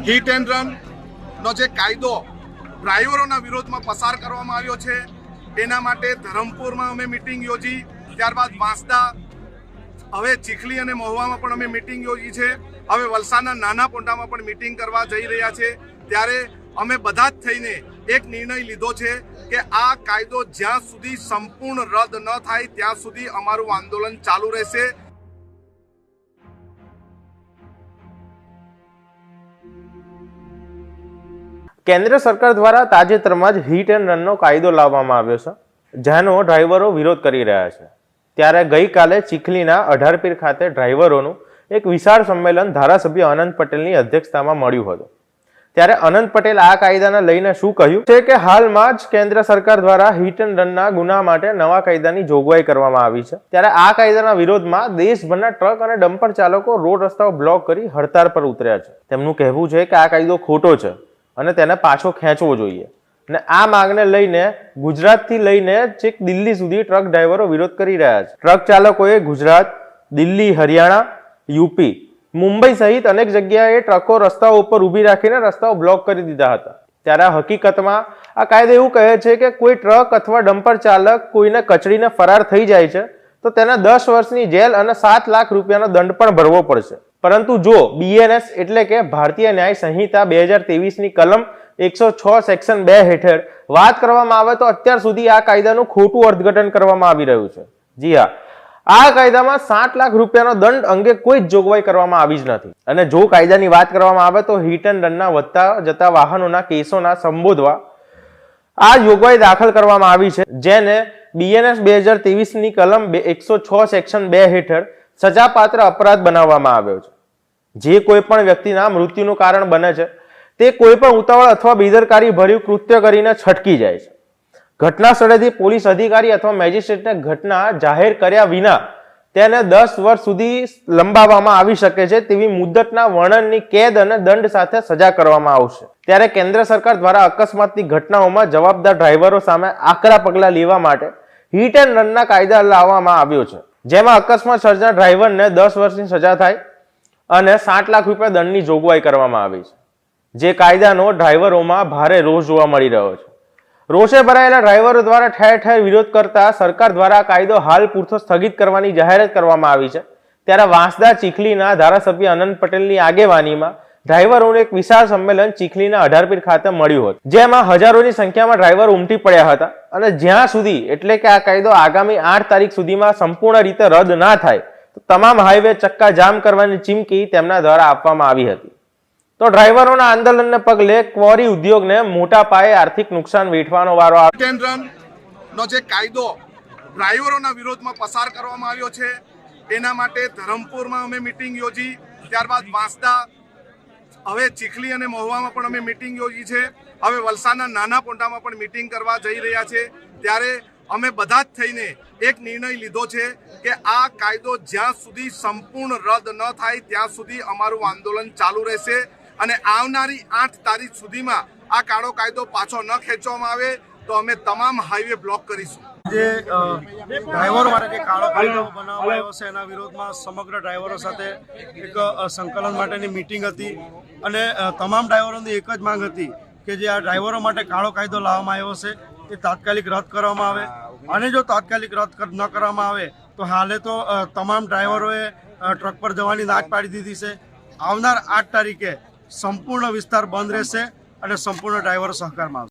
Hit and run નો જે કાયદો ડ્રાઈવરોના વિરોધમાં પસાર કરવામાં આવ્યો છે, એના માટે ધરમપુરમાં અમે મિટિંગ યોજી, ત્યારબાદ વાંસદા, હવે ચીખલી અને મહુવામાં પણ અમે મિટિંગ યોજી છે, હવે વલસાડના નાના પોંડામાં પણ મિટિંગ કરવા જઈ રહ્યા છે, ત્યારે અમે બધા જ થઈને એક નિર્ણય લીધો છે કે આ કાયદો જ્યાં સુધી સંપૂર્ણ રદ ન થાય, ત્યાં સુધી અમારું આંદોલન ચાલુ રહેશે. કેન્દ્ર સરકાર દ્વારા તાજેતરમાં જ હિટ એન્ડ રનનો કાયદો લાવવામાં આવ્યો છે, જેનો ડ્રાઈવરો વિરોધ કરી રહ્યા છે. ત્યારે ગઈકાલે ચીખલીના અઢારપીર ખાતે ડ્રાઈવરોનું એક વિશાળ સંમેલન ધારાસભ્ય અનંત પટેલની અધ્યક્ષતામાં મળ્યું હતું. ત્યારે અનંત પટેલ આ કાયદાને લઈને શું કહ્યું? છે કે હાલમાં જ કેન્દ્ર સરકાર દ્વારા હિટ એન્ડ રનના ગુના માટે નવા કાયદાની જોગવાઈ કરવામાં આવી છે. ત્યારે આ કાયદાના વિરોધમાં દેશભરના ટ્રક અને ડમ્પર ચાલકો રોડ રસ્તાઓ બ્લોક કરી હડતાળ પર ઉતર્યા છે. તેમનું કહેવું છે કે આ કાયદો ખોટો છે. અને તેને પાછો ખેંચવો જોઈએ. અને આ માંગને લઈને ગુજરાતથી લઈને છેક દિલ્હી સુધી ટ્રક ડ્રાઈવરો વિરોધ કરી રહ્યા છે. ટ્રક ચાલકોએ ગુજરાત, દિલ્હી, હરિયાણા, યુપી, મુંબઈ સહિત અનેક જગ્યાએ ટ્રકો રસ્તાઓ ઉપર ઊભી રાખીને રસ્તાઓ બ્લોક કરી દીધા હતા. ત્યારે હકીકતમાં આ કાયદો એવું કહે છે કે કોઈ ટ્રક અથવા ડમ્પર ચાલક કોઈને કચડીને ફરાર થઈ જાય છે, તો તેને દસ વર્ષની જેલ અને સાત લાખ રૂપિયાનો દંડ પણ ભરવો પડશે. પરંતુ જો બીએનએસ એટલે કે ભારતીય ન્યાય સંહિતા બે હજારની કલમ એકસો છ સેક્શન બે હેઠળ વાત કરવામાં આવે તો અત્યાર સુધી આ કાયદાનું ખોટું અર્થઘટન કરવામાં આવી રહ્યું છે. જી હા. આ કાયદામાં સાત લાખ રૂપિયાનો દંડ અંગે કોઈ જ જોગવાઈ કરવામાં આવી જ નથી. અને જો કાયદાની વાત કરવામાં આવે તો હિટ એન્ડ રનના વધતા જતા વાહનોના કેસોના સંબોધવા આ જોગવાઈ દાખલ કરવામાં આવી છે. જેને બીએનએસ બે હજારની કલમ એકસો છ સેક્શન બે હેઠળ સજાપાત્ર અપરાધ બનાવવામાં આવ્યો છે. જે કોઈ પણ વ્યક્તિના મૃત્યુનું કારણ બને છે, તે કોઈ પણ ઉતાવળ અથવા બેદરકારી ભર્યું કૃત્ય કરીને છટકી જાય છે. ઘટના સ્થળેથી પોલીસ અધિકારી અથવા મેજિસ્ટ્રેટને ઘટના જાહેર કર્યા વિના તેને દસ વર્ષ સુધી લંબાવવામાં આવી શકે છે તેવી મુદ્દતના વર્ણનની કેદ અને દંડ સાથે સજા કરવામાં આવશે. ત્યારે કેન્દ્ર સરકાર દ્વારા અકસ્માતની ઘટનાઓમાં જવાબદાર ડ્રાઈવરો સામે આકરા પગલાં લેવા માટે હિટ એન્ડ રનના કાયદા લાવવામાં આવ્યો છે. જેમાં અકસ્માત સર્જના ડ્રાઈવરને દસ વર્ષની સજા થાય અને સાત લાખ રૂપિયા દંડની જોગવાઈ કરવામાં આવી છે. જે કાયદાનો ડ્રાઈવરોમાં ભારે રોષ જોવા મળી રહ્યો છે. રોષે ભરાયેલા ડ્રાઈવરો દ્વારા ઠેર ઠેર વિરોધ કરતા સરકાર દ્વારા કાયદો હાલ પૂરતો સ્થગિત કરવાની જાહેરાત કરવામાં આવી છે. ત્યારે વાંસદા ચીખલીના ધારાસભ્ય અનંત પટેલની આગેવાનીમાં ડ્રાઈવરોનું એક વિશાળ સંમેલન ચીખલીના અઢારપીર ખાતે મળ્યું હતું, જેમાં હજારોની સંખ્યામાં ડ્રાઈવર ઉમટી પડ્યા હતા. અને જ્યાં સુધી, એટલે કે આ કાયદો આગામી આઠ તારીખ સુધીમાં સંપૂર્ણ રીતે રદ ના થાય, તો તમામ હાઈવે ચક્કા જામ કરવાની ચીમકી તેમના દ્વારા આપવામાં આવી હતી. તો ડ્રાઈવરોના આંદોલનને પગલે ક્વોરી ઉદ્યોગને મોટા પાયે આર્થિક નુકસાન વેઠવાનો વારો આવ્યો જે કાયદો ડ્રાઈવરોના વિરોધમાં પસાર કરવામાં આવ્યો છે, એના માટે ધરમપુરમાં અમે મિટિંગ યોજી, ત્યારબાદ વાંસદા હવે ચીખલી અને મહુવામાં પણ અમે મિટિંગ યોજી છે. હવે વલસાડના નાના પોંડામાં પણ મિટિંગ કરવા જઈ રહ્યા છે. ત્યારે અમે બધા જ થઈને એક નિર્ણય લીધો છે કે આ કાયદો જ્યાં સુધી સંપૂર્ણ રદ ન થાય, ત્યાં સુધી અમારું આંદોલન ચાલુ રહેશે અને આવનારી આઠ તારીખ સુધીમાં આ કાળો કાયદો પાછો ન ખેંચવામાં આવે તો અમે તમામ હાઈવે બ્લોક કરીશું. જે ડ્રાઈવરો માટે જે કાળો કાયદો બનાવવામાં આવ્યો છે, એના વિરોધમાં સમગ્ર ડ્રાઈવરો સાથે એક સંકલન માટેની મિટિંગ હતી. અને તમામ ડ્રાઈવરોની એક જ માંગ હતી કે જે આ ડ્રાઈવરો માટે કાળો કાયદો લાવવામાં આવ્યો છે, એ તાત્કાલિક રદ કરવામાં આવે. અને જો તાત્કાલિક રદ ન કરવામાં આવે, તો હાલે તો તમામ ડ્રાઈવરોએ ટ્રક પર જવાની નાચ પાડી દીધી છે. આવનાર આઠ તારીખે સંપૂર્ણ વિસ્તાર બંધ રહેશે અને સંપૂર્ણ ડ્રાઈવરો સહકારમાં આવશે.